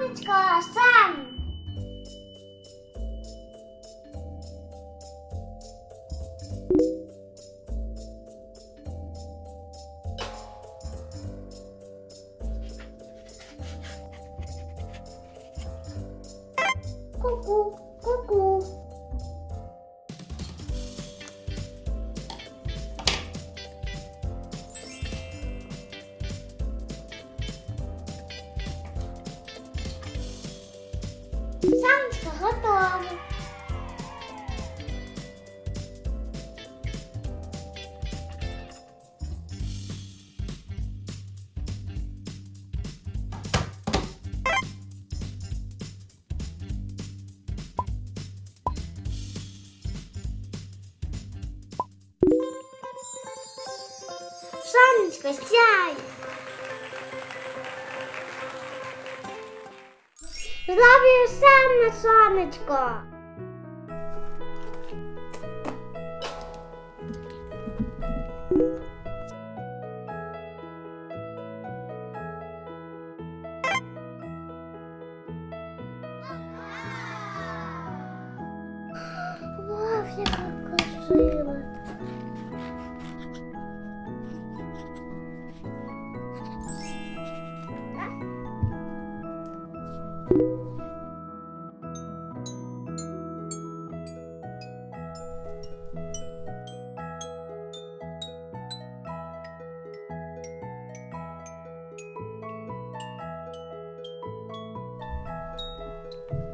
Сонечко, сам. Ку-ку, Сонечко готово. Сонечко, сяй. Зловив сам на сонечко.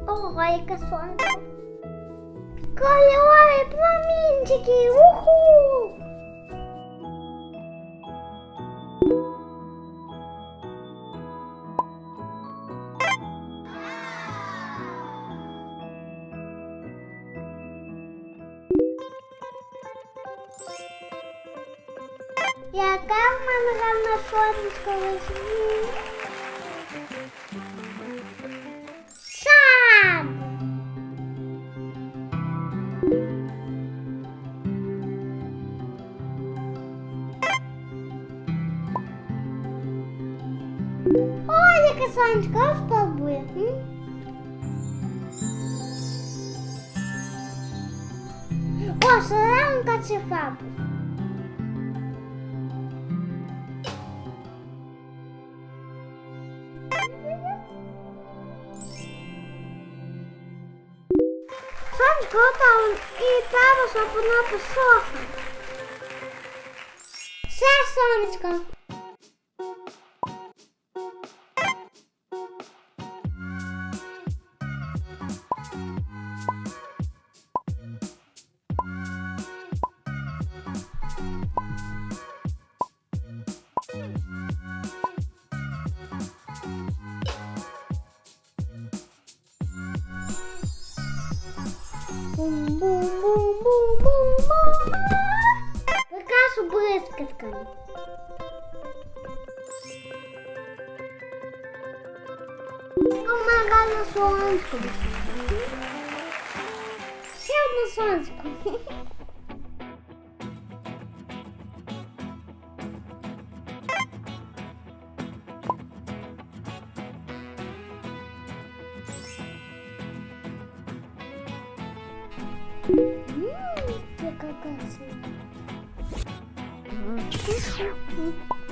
Ого, яке сонце. Кольорові промінчики, уху! Яка в мене гарна сонечко весні? Ой, яке сонечко, а спробуй. м? О, солянка чи фабрик. Сонечко готово і треба, щоб. Все, сонечко. Бум, бум, бум, бум, бум, бум. Така с блискавками. Помага на слонско. Ще на слонско. Яка у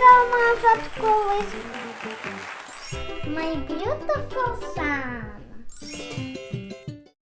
алмаз отколось. My beautiful son.